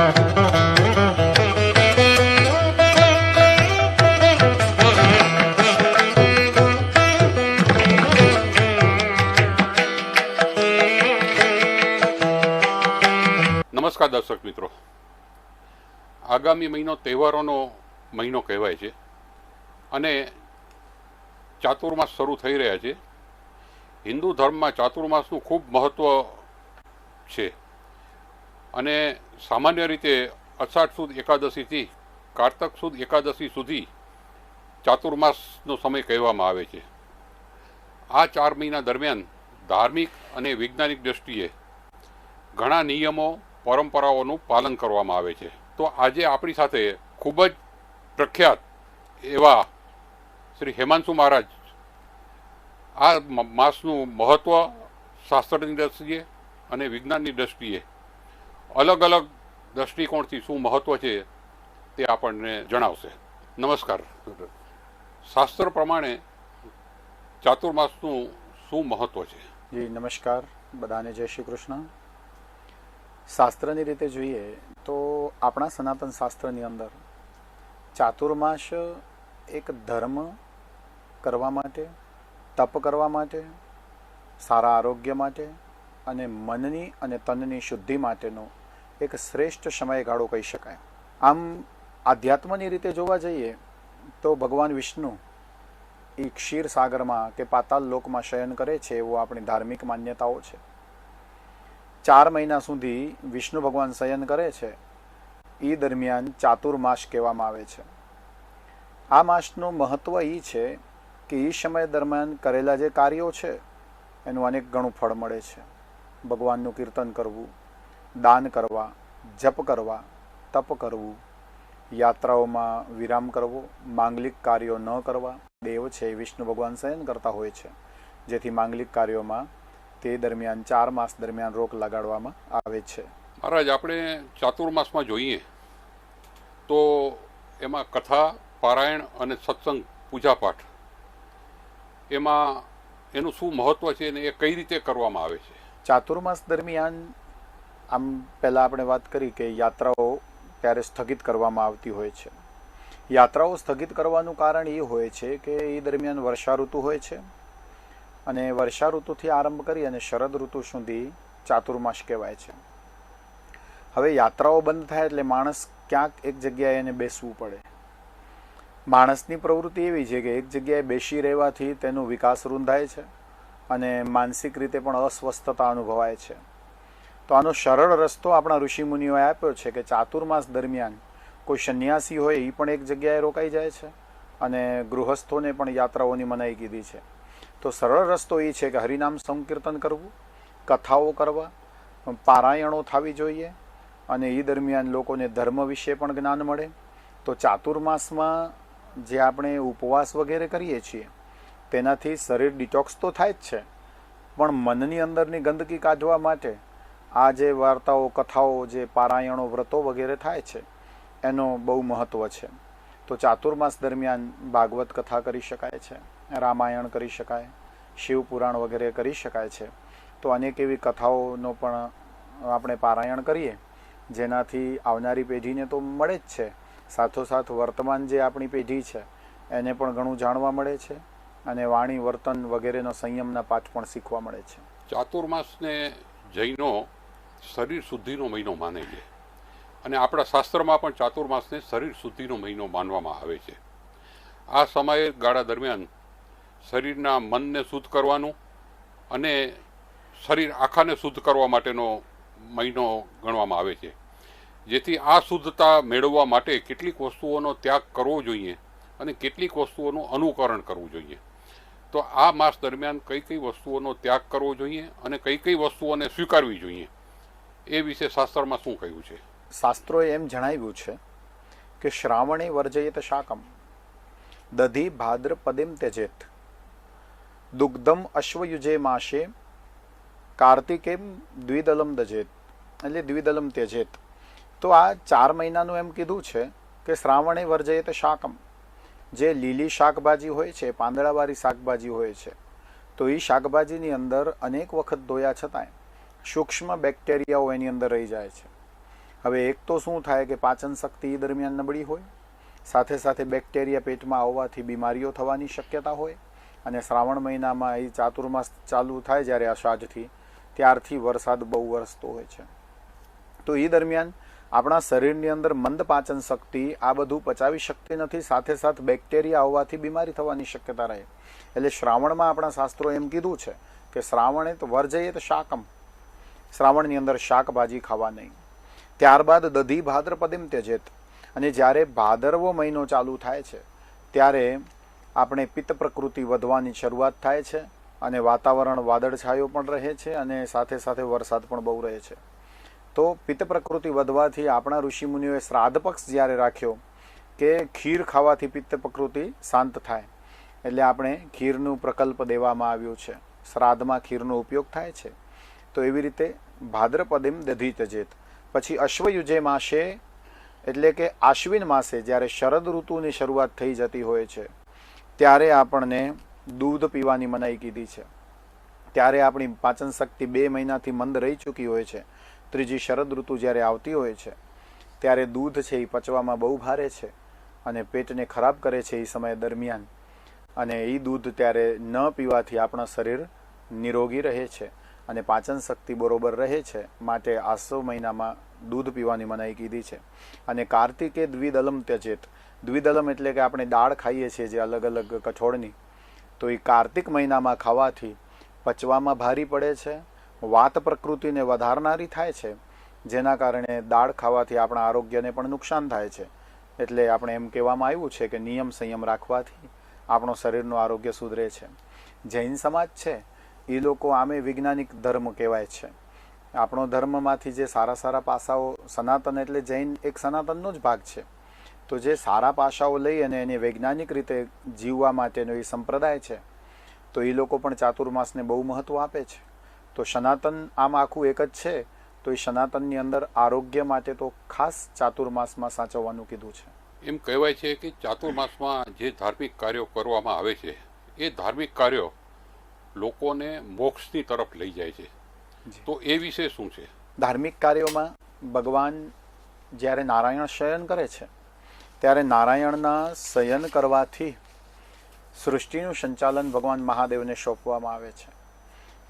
નમસ્કાર દર્શક મિત્રો. આગામી મહિનો તહેવારોનો મહિનો કહેવાય છે અને ચાતુર્માસ શરૂ થઈ રહ્યા છે. હિન્દુ ધર્મમાં ચાતુર્માસનું ખૂબ મહત્વ છે. અને સામાન્ય રીતે અષાઢ સુદ એકાદશીથી કારતક સુદ એકાદશી સુધી ચાતુર્માસનો સમય કહેવામાં આવે છે. આ ચાર મહિના દરમિયાન ધાર્મિક અને વૈજ્ઞાનિક દ્રષ્ટિએ ઘણા નિયમો, પરંપરાઓનું પાલન કરવામાં આવે છે. તો આજે આપણી સાથે ખૂબ જ પ્રખ્યાત એવા શ્રી હેમાંશુ મહારાજ આ માસનું મહત્ત્વ શાસ્ત્રની દ્રષ્ટિએ અને વિજ્ઞાનની દ્રષ્ટિએ અલગ અલગ દ્રષ્ટિકોણથી શું મહત્વ છે તે આપણને જણાવશે. નમસ્કાર શાસ્ત્ર પ્રમાણે ચાતુર્માસનું શું મહત્વ છે? જી, નમસ્કાર. બધાને જય શ્રી કૃષ્ણ. શાસ્ત્રની રીતે જોઈએ તો આપણા સનાતન શાસ્ત્રની અંદર ચાતુર્માસ એક ધર્મ કરવા માટે, તપ કરવા માટે, સારા આરોગ્ય માટે અને મનની અને તનની શુદ્ધિ માટેનો એક શ્રેષ્ઠ સમયગાળો કહી શકાય. આમ, આધ્યાત્મની રીતે જોવા જઈએ, તો ભગવાન વિષ્ણુ એ ક્ષીર સાગરમાં કે પાતાલ લોકમાં શયન કરે છે એવો આપણી ધાર્મિક માન્યતાઓ છે. ચાર મહિના સુધી વિષ્ણુ ભગવાન શયન કરે છે. એ દરમિયાન ચાતુર્માસ કહેવામાં આવે છે. આ માસનું મહત્વ એ છે કે એ સમય દરમિયાન કરેલા જે કાર્યો છે, એનું અનેક ગણું ફળ મળે છે. ભગવાનનું કીર્તન કરવું દાન કરવા જપ કરવા તપ કરવું યાત્રાઓમાં વિરામ કરવો માંગલિક કાર્યો ન કરવા દેવ છે વિષ્ણુ ભગવાન શયન કરતા હોય છે. જેથી માંગલિક કાર્યોમાં તે દરમિયાન ચાર માસ દરમિયાન રોક લગાડવામાં આવે છે. મહારાજ આપણે ચાતુર્માસમાં જોઈએ. તો એમાં કથા પારાયણ અને સત્સંગ પૂજાપાઠ. એમાં એનું શું મહત્વ છે અને એ કઈ રીતે કરવામાં આવે છે? ચાતુર્માસ દરમિયાન આમ પહેલાં આપણે વાત કરી કે યાત્રાઓ ત્યારે સ્થગિત કરવામાં આવતી હોય છે. યાત્રાઓ સ્થગિત કરવાનું કારણ એ હોય છે કે એ દરમિયાન વર્ષા ઋતુ હોય છે અને વર્ષા ઋતુથી આરંભ કરી અને શરદ ઋતુ સુધી ચાતુર્માસ કહેવાય છે. હવે યાત્રાઓ બંધ થાય એટલે માણસ ક્યાંક એક જગ્યાએ એને બેસવું પડે. માણસની પ્રવૃત્તિ એવી છે કે એક જગ્યાએ બેસી રહેવાથી તેનો વિકાસ રૂંધાય છે અને માનસિક રીતે પણ અસ્વસ્થતા અનુભવાય છે. તો આનો સરળ રસ્તો આપણા ઋષિમુનિઓએ આપ્યો છે કે ચાતુર્માસ દરમિયાન કોઈ સંન્યાસી હોય એ પણ એક જગ્યાએ રોકાઈ જાય છે અને ગૃહસ્થોને પણ યાત્રાઓની મનાઈ કીધી છે. તો સરળ રસ્તો એ છે કે હરિનામ સંકીર્તન કરવું, કથાઓ કરવા, પારાયણો થવી જોઈએ અને એ દરમિયાન લોકોને ધર્મ વિશે પણ જ્ઞાન મળે. તો ચાતુર્માસમાં જે આપણે ઉપવાસ વગેરે કરીએ છીએ, તેનાથી શરીર ડિટોક્સ તો થાય જ છે, પણ મનની અંદરની ગંદકી કાઢવા માટે આ જે વાર્તાઓ, કથાઓ, જે પારાયણો, વ્રતો વગેરે થાય છે, એનો બહુ મહત્વ છે. તો ચાતુર્માસ દરમિયાન ભાગવત કથા કરી શકાય છે, રામાયણ કરી શકાય, શિવ પુરાણ વગેરે કરી શકાય છે. તો અનેક એવી કથાઓનો પણ આપણે પારાયણ કરીએ, જેનાથી આવનારી પેઢીને તો મળે જ છે. સાથોસાથ વર્તમાન જે આપણી પેઢી છે, એને પણ ઘણું જાણવા મળે છે અને વાણી, વર્તન વગેરેનો સંયમના પાઠ પણ શીખવા મળે છે. ચાતુર્માસને જૈનો શરીર શુદ્ધિનો મહિનો માને છે. અને આપણા શાસ્ત્રમાં પણ ચાતુર્માસને શરીર શુદ્ધિનો મહિનો માનવામાં આવે છે. આ સમયે ગાળા દરમિયાન શરીરના મનને શુદ્ધ કરવાનું અને શરીર આખાને શુદ્ધ કરવા માટેનો મહિનો ગણવામાં આવે છે. જેથી આ શુદ્ધતા મેળવવા માટે કેટલીક વસ્તુઓનો ત્યાગ કરવો જોઈએ અને કેટલીક વસ્તુઓનું અનુકરણ કરવું જોઈએ. તો આ માસ દરમિયાન કઈ કઈ વસ્તુઓનો ત્યાગ કરવો જોઈએ અને કઈ કઈ વસ્તુઓને સ્વીકારવી જોઈએ. એ વિશે શાસ્ત્રમાં શું કહ્યું છે? શાસ્ત્રોએ એમ જણાવ્યું છે કે શ્રાવણે વર્જયત શાકમ, દધી ભાદ્રપદિમ ત્યજેત, દુગ્ધમ અશ્વયુજે માશે, કાર્તિકેમ દ્વિદલમ દજેત, એટલે દ્વિદલમ ત્યજેત. તો આ ચાર મહિનાનું એમ કીધું છે કે શ્રાવણે વર્જયત શાકમ. જે લીલી શાકભાજી હોય છે, પાંદડાવાળી શાકભાજી હોય છે, તો એ શાકભાજીની અંદર અનેક વખત ધોયા છતાંય સૂક્ષ્મ બેક્ટેરિયાઓ એની અંદર રહી જાય છે. હવે એક તો શું થાય કે પાચન શક્તિ દરમિયાન નબળી હોય, સાથે સાથે બેક્ટેરિયા પેટમાં આવવાથી બીમારીઓ થવાની શક્યતા હોય, અને શ્રાવણ મહિનામાં એ ચાતુર્માસ ચાલુ થાય જ્યારે અષાઢથી ત્યારથી વરસાદ બહુ વરસતો હોય છે. તો એ દરમિયાન આપણા શરીરની અંદર મંદ પાચન શક્તિ આ બધું પચાવી શકતી નથી, સાથે સાથે બેક્ટેરિયા આવવાથી બીમારી થવાની શક્યતા રહે. એટલે શ્રાવણમાં આપણા શાસ્ત્રો એમ કીધું છે કે શ્રાવણે તો વર્જયે તો શાકમ. શ્રાવણની અંદર શાકભાજી ખાવા નહીં. ત્યારબાદ દધી ભાદ્રપદિમ ત્યજેત. અને જ્યારે ભાદરવો મહિનો ચાલુ થાય છે, ત્યારે આપણે પિત્ત પ્રકૃતિ વધવાની શરૂઆત થાય છે અને વાતાવરણ વાદળછાયો પણ રહે છે અને સાથે સાથે વરસાદ પણ બહુ રહે છે. તો પિત્ત પ્રકૃતિ વધવાથી આપણા ઋષિમુનિઓએ શ્રાદ્ધ પક્ષ જ્યારે રાખ્યો કે ખીર ખાવાથી પિત્ત પ્રકૃતિ શાંત થાય. એટલે આપણે ખીરનું પ્રકલ્પ દેવામાં આવ્યું છે. શ્રાદ્ધમાં ખીરનો ઉપયોગ થાય છે. તો એવી રીતે ભાદ્રપદિમ દધી તજેત પછી અશ્વયુજે માસે, એટલે કે આશ્વિન માસે, જ્યારે શરદ ઋતુની શરૂઆત થઈ જતી હોય છે, ત્યારે આપણને દૂધ પીવાની મનાઈ કીધી છે. ત્યારે આપણી પાચન શક્તિ બે મહિનાથી મંદ રહી ચૂકી હોય છે. ત્રીજી શરદ ઋતુ જ્યારે આવતી હોય છે, ત્યારે દૂધ છે એ પચવામાં બહુ ભારે છે અને પેટને ખરાબ કરે છે એ સમય દરમિયાન. અને એ દૂધ ત્યારે ન પીવાથી આપણા શરીર નિરોગી રહે છે. અને પાચન શક્તિ બરોબર રહે છે માટે આસો મહિનામાં દૂધ પીવાની મનાઈ કીધી છે. અને કાર્તિકે દ્વિદલમ ત્યજેત. દ્વિદલમ એટલે કે આપણે દાળ ખાઈએ છીએ જે અલગ અલગ કઠોળની. તો એ કાર્તિક મહિનામાં ખાવાથી પચવામાં ભારી પડે છે, વાત પ્રકૃતિને વધારનારી થાય છે, જેના કારણે દાળ ખાવાથી આપણા આરોગ્યને પણ નુકસાન થાય છે. એટલે આપણે એમ કહેવામાં આવ્યું છે કે નિયમ સંયમ રાખવાથી આપણો શરીરનું આરોગ્ય સુધરે છે. જૈન સમાજ છે એ લોકો આમે વૈજ્ઞાનિક ધર્મ કહેવાય છે. આપણો ધર્મમાંથી જે સારા સારા પાસાઓ સનાતન એટલે જૈન એક સનાતનનો જ ભાગ છે. તો જે સારા પાસાઓ લઈ અને એને વૈજ્ઞાનિક રીતે જીવવા માટેનો એ સંપ્રદાય છે, તો એ લોકો પણ ચાતુર્માસને બહુ મહત્વ આપે છે. તો સનાતન આમ આખું એક જ છે, તો એ સનાતનની અંદર આરોગ્ય માટે તો ખાસ ચાતુર્માસમાં સાચવવાનું કીધું છે. એમ કહેવાય છે કે ચાતુર્માસમાં જે ધાર્મિક કાર્યો કરવામાં આવે છે, એ ધાર્મિક કાર્યો લોકોને મોક્ષની તરફ લઈ જાય છે. તો એ વિશે શું છે? ધાર્મિક કાર્યોમાં ભગવાન જ્યારે નારાયણ શયન કરે છે ત્યારે નારાયણના શયન કરવાથી સૃષ્ટિનું સંચાલન ભગવાન મહાદેવને સોંપવામાં આવે છે.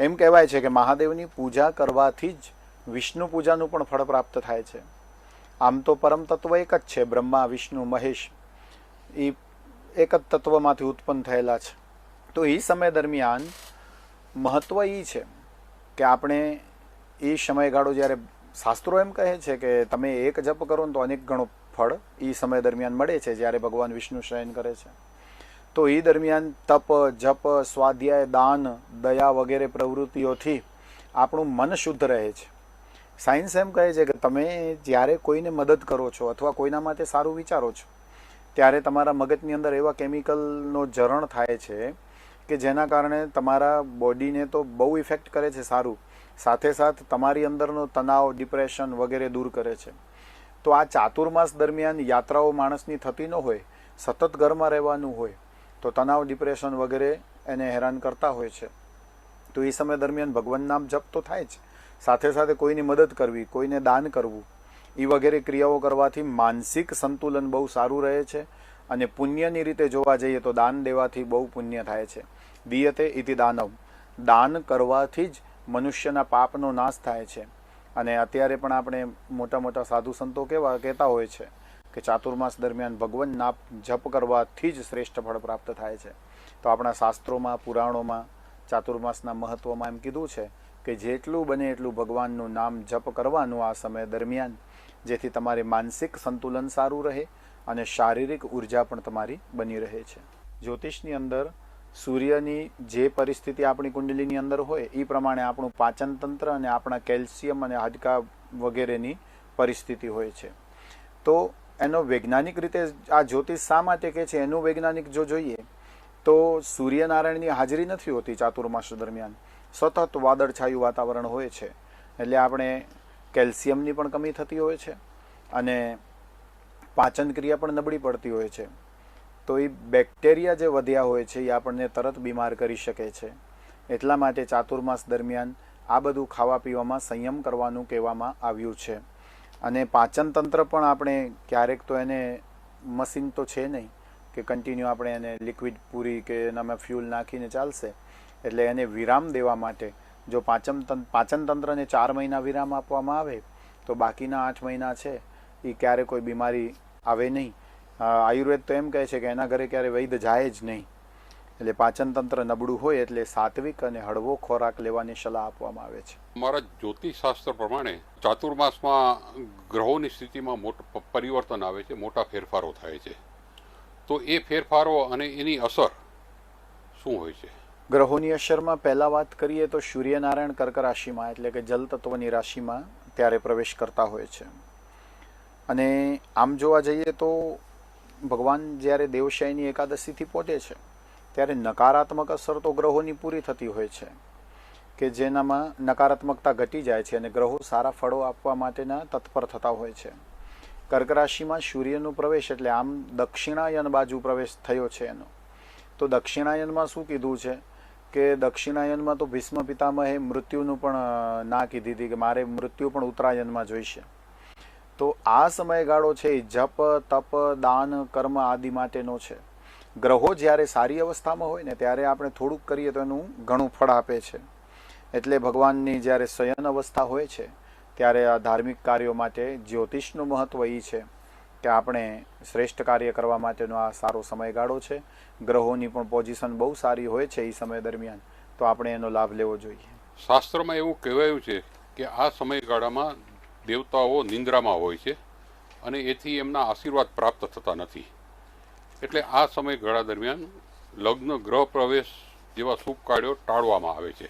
એમ કહેવાય છે કે મહાદેવની પૂજા કરવાથી જ વિષ્ણુ પૂજાનું પણ ફળ પ્રાપ્ત થાય છે. આમ તો પરમ તત્વ એક જ છે બ્રહ્મા વિષ્ણુ મહેશ. એ એક જ તત્વમાંથી ઉત્પન્ન થયેલા છે. તો એ સમય દરમિયાન મહત્વ એ છે કે આપણે એ સમયગાળો જ્યારે શાસ્ત્રો એમ કહે છે કે તમે એક જપ કરો ને તો અનેક ગણો ફળ એ સમય દરમિયાન મળે છે જ્યારે ભગવાન વિષ્ણુ શયન કરે છે. તો એ દરમિયાન તપ, જપ, સ્વાધ્યાય, દાન, દયા વગેરે પ્રવૃત્તિઓથી આપણું મન શુદ્ધ રહે છે. સાયન્સ એમ કહે છે કે તમે જ્યારે કોઈને મદદ કરો છો અથવા કોઈના માટે સારું વિચારો છો, ત્યારે તમારા મગજની અંદર એવા કેમિકલનો જરણ થાય છે કે જેના કારણે તમારા બોડીને તો બહુ ઇફેક્ટ કરે છે સારું. સાથે સાથ તમારી અંદરનો તણાવ, ડિપ્રેશન વગેરે દૂર કરે છે. તો આ ચાતુર્માસ દરમિયાન યાત્રાઓ માણસની થતી ન હોય, સતત ઘરમાં રહેવાનું હોય, તો તણાવ, ડિપ્રેશન વગેરે એને હેરાન કરતા હોય છે. તો એ સમય દરમિયાન ભગવાન નામ જપ તો થાય જ. સાથે સાથે કોઈની મદદ કરવી, કોઈને દાન કરવું એ વગેરે ક્રિયાઓ કરવાથી માનસિક સંતુલન બહુ સારું રહે છે. અને પુણ્યની રીતે જોવા જઈએ તો દાન દેવાથી બહુ પુણ્ય થાય છે. દિયતે ઇતિ દાનવ. દાન કરવાથી જ મનુષ્યના પાપનો નાશ થાય છે. અને અત્યારે પણ આપણે મોટા મોટા સાધુ સંતો કેવા કહેતા હોય છે કે ચાતુર્માસ દરમિયાન ભગવાન નાપ જપ કરવાથી જ શ્રેષ્ઠ ફળ પ્રાપ્ત થાય છે. તો આપણા શાસ્ત્રોમાં, પુરાણોમાં, ચાતુર્માસના મહત્વમાં એમ કીધું છે કે જેટલું બને એટલું ભગવાનનું નામ જપ કરવાનું આ સમય દરમિયાન, જેથી તમારે માનસિક સંતુલન સારું રહે અને શારીરિક ઊર્જા પણ તમારી બની રહે છે. જ્યોતિષની અંદર સૂર્યની જે પરિસ્થિતિ આપણી કુંડલીની અંદર હોય એ પ્રમાણે આપણું પાચન તંત્ર અને આપણા કેલ્શિયમ અને હાડકા વગેરેની પરિસ્થિતિ હોય છે. તો એનો વૈજ્ઞાનિક રીતે આ જ્યોતિષ શા માટે કે છે? એનું વૈજ્ઞાનિક જો જોઈએ, તો સૂર્યનારાયણની હાજરી નથી હોતી ચાતુર્માસ દરમિયાન. સતત વાદળછાયું વાતાવરણ હોય છે. એટલે આપણે કેલ્શિયમની પણ કમી થતી હોય છે. અને પાચન ક્રિયા પણ નબળી પડતી હોય છે. તો એ બેક્ટેરિયા જે વધ્યા હોય છે, એ આપણને તરત બીમાર કરી શકે છે. એટલા માટે ચાતુર્માસ દરમિયાન આ બધું ખાવા પીવામાં સંયમ કરવાનું કહેવામાં આવ્યું છે. અને પાચન તંત્ર પણ આપણે ક્યારેક તો એને મશીન તો છે નહીં કે કન્ટિન્યુ આપણે એને લિક્વિડ પૂરી કે એનામાં ફ્યુલ નાખીને ચાલશે, એટલે એને વિરામ દેવા માટે જો પાચન પાચન તંત્રને ચાર મહિના વિરામ આપવામાં આવે, તો બાકીના આઠ મહિના છે એ ક્યારે કોઈ બીમારી આવે નહીં. આયુર્વેદ તો એમ કહે છે કે એના ઘરે ક્યારે વૈદ જાય જ નહીં. એટલે પાચનતંત્ર નબળું હોય એટલે સાત્વિક અને હળવો ખોરાક લેવાની સલાહ આપવામાં આવે છે. મારા જ્યોતિષશાસ્ત્ર પ્રમાણે ચાતુર્માસમાં ગ્રહોની સ્થિતિમાં મોટું પરિવર્તન આવે છે મોટા ફેરફારો થાય છે. તો એ ફેરફારો અને એની અસર શું હોય છે? ગ્રહોની અસરમાં પહેલાં વાત કરીએ તો સૂર્યનારાયણ કર્ક રાશિમાં એટલે કે જલ તત્વની રાશિમાં ત્યારે પ્રવેશ કરતા હોય છે. અને આમ જોવા જઈએ તો ભગવાન જ્યારે દેવશાયની એકાદશીથી પહોંચે છે, ત્યારે નકારાત્મક અસર તો ગ્રહોની પૂરી થતી હોય છે, કે જેનામાં નકારાત્મકતા ઘટી જાય છે અને ગ્રહો સારા ફળો આપવા માટેના તત્પર થતા હોય છે. કર્ક રાશિમાં સૂર્યનો પ્રવેશ એટલે આમ દક્ષિણાયન બાજુ પ્રવેશ થયો છે એનો. તો દક્ષિણાયનમાં શું કીધું છે? કે દક્ષિણાયનમાં તો ભીષ્મ પિતામહે મૃત્યુનું પણ ના કીધી હતી કે મારે મૃત્યુ પણ ઉત્તરાયણમાં જોઈશે. તો આ સમયગાળો છે એ જપ, તપ, દાન, કર્મ આદિ માટેનો છે. ગ્રહો જ્યારે સારી અવસ્થામાં હોય ને ત્યારે આપણે થોડુંક કરીએ તો એનું ઘણું ફળ આપે છે. એટલે ભગવાનની જ્યારે શયન અવસ્થા હોય છે, ત્યારે આ ધાર્મિક કાર્યો માટે જ્યોતિષનું મહત્વ એ છે કે આપણે શ્રેષ્ઠ કાર્ય કરવા માટેનો આ સારો સમયગાળો છે. ગ્રહોની પણ પોઝિશન બહુ સારી હોય છે એ સમય દરમિયાન, તો આપણે એનો લાભ લેવો જોઈએ. શાસ્ત્રમાં એવું કહેવાયું છે કે આ સમયગાળામાં દેવતાઓ નિંદ્રામાં હોય છે અને એથી એમના આશીર્વાદ પ્રાપ્ત થતા નથી. એટલે આ સમયગાળા દરમિયાન લગ્ન, ગ્રહ પ્રવેશ જેવા શુભ કાર્યો ટાળવામાં આવે છે.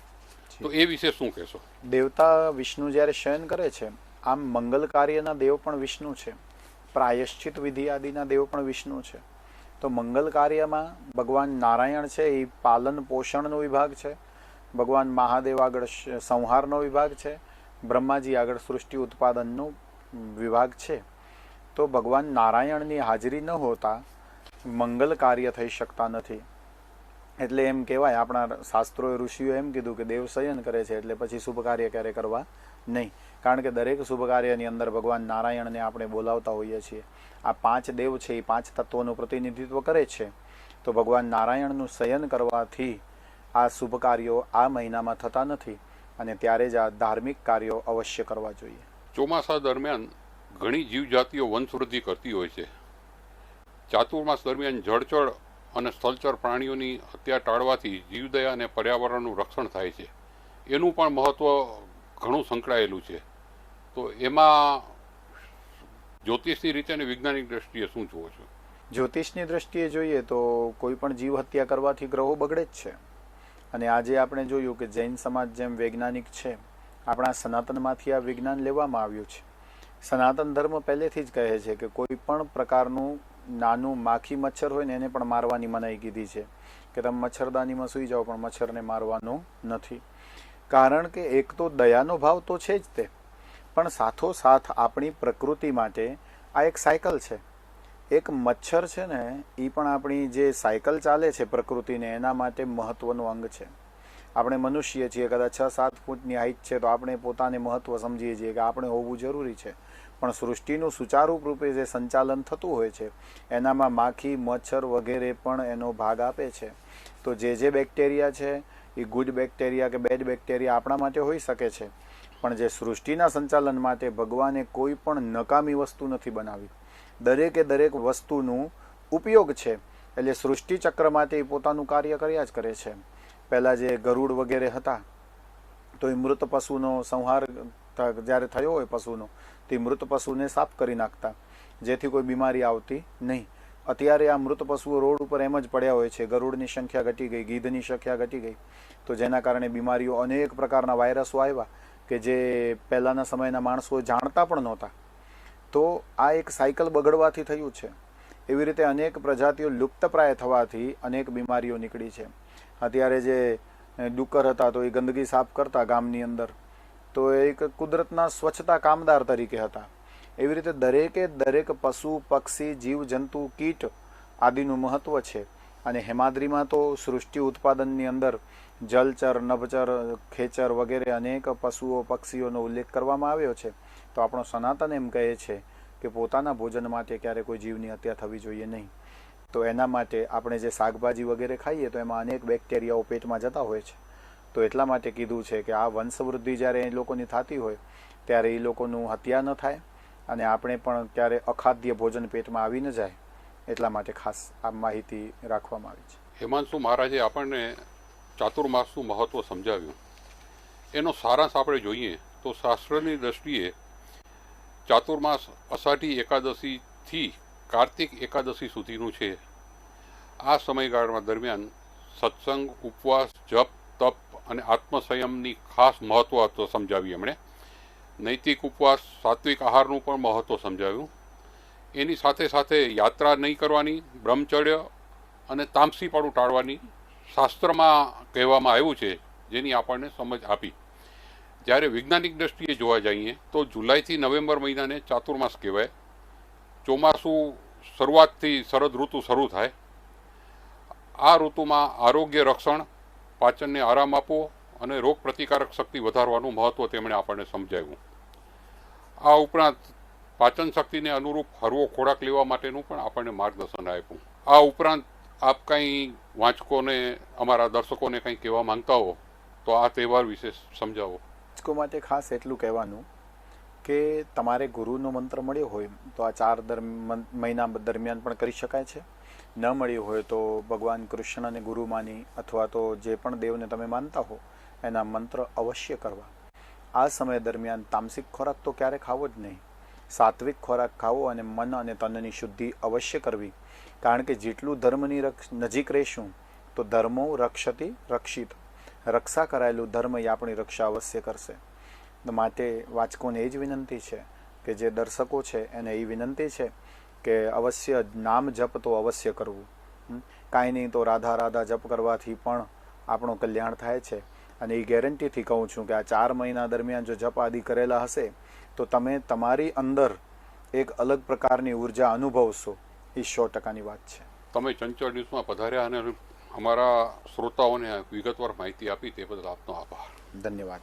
તો એ વિશે શું કહેશો? દેવતા વિષ્ણુ જ્યારે શયન કરે છે, આમ મંગલ કાર્યના દેવ પણ વિષ્ણુ છે. પ્રાયશ્ચિત વિધિ આદિના દેવ પણ વિષ્ણુ છે. તો મંગલ કાર્યમાં ભગવાન નારાયણ છે, એ પાલન પોષણનો વિભાગ છે. ભગવાન મહાદેવ આગળ સંહારનો વિભાગ છે. બ્રહ્માજી આગળ સૃષ્ટિ ઉત્પાદનનો વિભાગ છે. તો ભગવાન નારાયણની હાજરી ન હોતા મંગલ કાર્ય થઈ શકતા નથી. એટલે એમ કહેવાય, આપણા શાસ્ત્રોએ ઋષિઓ એમ કીધું કે દેવ શયન કરે છે એટલે પછી શુભ કાર્ય ક્યારે કરવા નહીં. કારણ કે દરેક શુભ કાર્યની અંદર ભગવાન નારાયણને આપણે બોલાવતા હોઈએ છીએ. આ પાંચ દેવ છે, એ પાંચ તત્વોનું પ્રતિનિધિત્વ કરે છે. તો ભગવાન નારાયણનું શયન કરવાથી આ શુભ કાર્યો આ મહિનામાં થતા નથી. અને ત્યારે જ આ ધાર્મિક કાર્યો અવશ્ય કરવા જોઈએ. ચોમાસા દરમિયાન ઘણી જીવજાતિઓ વંશવૃદ્ધિ કરતી હોય છે. ચાતુર્માસ દરમિયાન જળચર અને સ્થળચર પ્રાણીઓની હત્યા ટાળવાથી જીવદયા અને પર્યાવરણનું રક્ષણ થાય છે. એનું પણ મહત્વ ઘણું સંકળાયેલું છે. તો એમાં જ્યોતિષની રીતે અને વૈજ્ઞાનિક દ્રષ્ટિએ શું જુઓ છો? જ્યોતિષની દ્રષ્ટિએ જોઈએ તો કોઈ પણ જીવ હત્યા કરવાથી ગ્રહો બગડે જ છે. અને આજે આપણે જોયું કે જૈન સમાજ જેમ વૈજ્ઞાનિક છે, આપણા સનાતનમાંથી આ વિજ્ઞાન લેવામાં આવ્યું છે. સનાતન ધર્મ પહેલેથી જ કહે છે કે કોઈ પણ પ્રકારનું નાનું માખી મચ્છર હોય ને એને પણ મારવાની મનાઈ કીધી છે. કે તમે મચ્છરદાનીમાં સૂઈ જાઓ પણ મચ્છરને મારવાનો નથી. કારણ કે એક તો દયાનો ભાવ તો છે જ તે. પણ સાથોસાથ આપણી પ્રકૃતિ માટે આ એક સાયકલ છે. એક મચ્છર છે ને એ પણ આપણી જે સાયકલ ચાલે છે પ્રકૃતિને, એના માટે મહત્વનું અંગ છે. આપણે મનુષ્ય છીએ, કદાચ છ સાત ફૂટની હાઈટ છે, તો આપણે પોતાને મહત્વ સમજીએ છીએ કે આપણે હોવું જરૂરી છે. પણ સૃષ્ટિનું સુચારૂપ રૂપે જે સંચાલન થતું હોય છે, એનામાં માખી, મચ્છર વગેરે પણ એનો ભાગ આપે છે. તો જે જે બેક્ટેરિયા છે એ ગુડ બેક્ટેરિયા કે બેડ બેક્ટેરિયા આપણા માટે હોઈ શકે છે. પણ જે સૃષ્ટિના સંચાલન માટે ભગવાને કોઈ પણ નકામી વસ્તુ નથી બનાવી. દરેકે દરેક વસ્તુનું ઉપયોગ છે. એટલે સૃષ્ટિ ચક્રમાં તે પોતાનું કાર્ય કર્યા જ કરે છે. પહેલાં જે ગરુડ વગેરે હતા તો એ મૃત પશુનો સંહાર જ્યારે થયો હોય પશુનો, તે મૃત પશુને સાફ કરી નાખતા. જેથી કોઈ બીમારી આવતી નહીં. અત્યારે આ મૃત પશુઓ રોડ ઉપર એમ જ પડ્યા હોય છે. ગરુડની સંખ્યા ઘટી ગઈ, ગીધની સંખ્યા ઘટી ગઈ. તો જેના કારણે બીમારીઓ અનેક પ્રકારના વાયરસો આવ્યા, કે જે પહેલાંના સમયના માણસો જાણતા પણ નહોતા. તો આ એક સાયકલ બગડવાથી થયું છે. એવી રીતે અનેક પ્રજાતિઓ લુપ્તપ્રાય થવાથી અનેક બીમારીઓ નીકળી છે. અત્યારે જે ડુક્કર હતા તો એ ગંદકી સાફ કરતા ગામની અંદર. તો એક કુદરતના સ્વચ્છતા કામદાર તરીકે હતા. એવી રીતે દરેકે દરેક પશુ, પક્ષી, જીવ, જંતુ, કીટ આદિનું મહત્વ છે. અને હેમાદ્રીમાં તો સૃષ્ટિ ઉત્પાદનની અંદર જલચર, નભચર, ખેચર વગેરે અનેક પશુઓ, પક્ષીઓનો ઉલ્લેખ કરવામાં આવ્યો છે. તો આપણો સનાતન એમ કહે છે કે પોતાના ભોજન માટે ક્યારે કોઈ જીવની હત્યા થવી જોઈએ નહીં. તો એના માટે આપણે જે શાકભાજી વગેરે ખાઈએ તો એમાં અનેક બેક્ટેરિયાઓ પેટમાં જતા હોય છે. તો એટલા માટે કીધું છે કે આ વંશવૃદ્ધિ જ્યારે એ લોકોની થતી હોય, ત્યારે એ લોકોનું હત્યા ન થાય અને આપણે પણ ક્યારે અખાદ્ય ભોજન પેટમાં આવી ન જાય, એટલા માટે ખાસ આ માહિતી રાખવામાં આવી છે. હેમાંશુ મહારાજે આપણને ચાતુર્માસનું મહત્ત્વ સમજાવ્યું. એનો સારાંશ આપણે જોઈએ તો શાસ્ત્રની દ્રષ્ટિએ ચાતુર્માસ અષાઢી એકાદશીથી કાર્તિક એકાદશી સુધીનું છે. આ સમયગાળા દરમિયાન સત્સંગ, ઉપવાસ, જપ, તપ અને આત્મસંયમની ખાસ મહત્ત્વ સમજાવી એમણે. નૈતિક ઉપવાસ, સાત્વિક આહારનું પણ મહત્ત્વ સમજાવ્યું. એની સાથે સાથે યાત્રા નહીં કરવાની, બ્રહ્મચર્ય અને તામસીપાળું ટાળવાની શાસ્ત્રમાં કહેવામાં આવ્યું છે, જેની આપણને સમજ આપી. જ્યારે વૈજ્ઞાનિક દ્રષ્ટિએ જોવા જઈએ, તો જુલાઈથી નવેમ્બર મહિનાને ચાતુર્માસ કહેવાય. ચોમાસું શરૂઆતથી શરદ ઋતુ શરૂ થાય. આ ઋતુમાં આરોગ્ય રક્ષણ, પાચનને આરામ આપવો અને રોગ પ્રતિકારક શક્તિ વધારવાનું મહત્ત્વ તેમણે આપણને સમજાવ્યું. આ ઉપરાંત પાચન શક્તિને અનુરૂપ હરવો ખોરાક લેવા માટેનું પણ આપણને માર્ગદર્શન આપ્યું. આ ઉપરાંત આપ કંઈ વાંચકોને, અમારા દર્શકોને કંઈ કહેવા માંગતા હો, તો આ તહેવાર વિશે સમજાવો. વાંચકો માટે ખાસ એટલું કહેવાનું કે તમારે ગુરુનો મંત્ર મળ્યો હોય, તો આ ચાર મહિના દરમિયાન પણ કરી શકાય છે. ન મળ્યો હોય તો ભગવાન કૃષ્ણ અને ગુરુ માની, અથવા તો જે પણ દેવને તમે માનતા હો, એના મંત્ર અવશ્ય કરવા. આ સમય દરમિયાન તામસિક ખોરાક તો ક્યારે ખાવો જ નહીં. સાત્વિક ખોરાક ખાવો અને મન અને તનની શુદ્ધિ અવશ્ય કરવી. કારણ કે જેટલું ધર્મની રક્ષ- નજીક રહેશું, તો ધર્મો રક્ષતી રક્ષિત. રક્ષા કરાયેલું ધર્મ એ આપણી રક્ષા અવશ્ય કરશે. માટે વાચકોને એ જ વિનંતી છે કે જે દર્શકો છે એને એ વિનંતી છે કે અવશ્ય નામ જપ તો અવશ્ય કરવું. કાંઈ નહીં તો રાધા રાધા જપ કરવાથી પણ આપણું કલ્યાણ થાય છે. અને એ ગેરંટીથી કહું છું કે આ ચાર મહિના દરમિયાન જો જપ આદિ કરેલા હશે તો તમે તમારી અંદર એક અલગ પ્રકારની ઊર્જા અનુભવશો. એ સો ટકાની વાત છે. તમે ચંચળ ન્યૂઝમાં પધાર્યા અને અમારા શ્રોતાઓને વિગતવાર માહિતી આપી તે બદલ આપનો આભાર. ધન્યવાદ.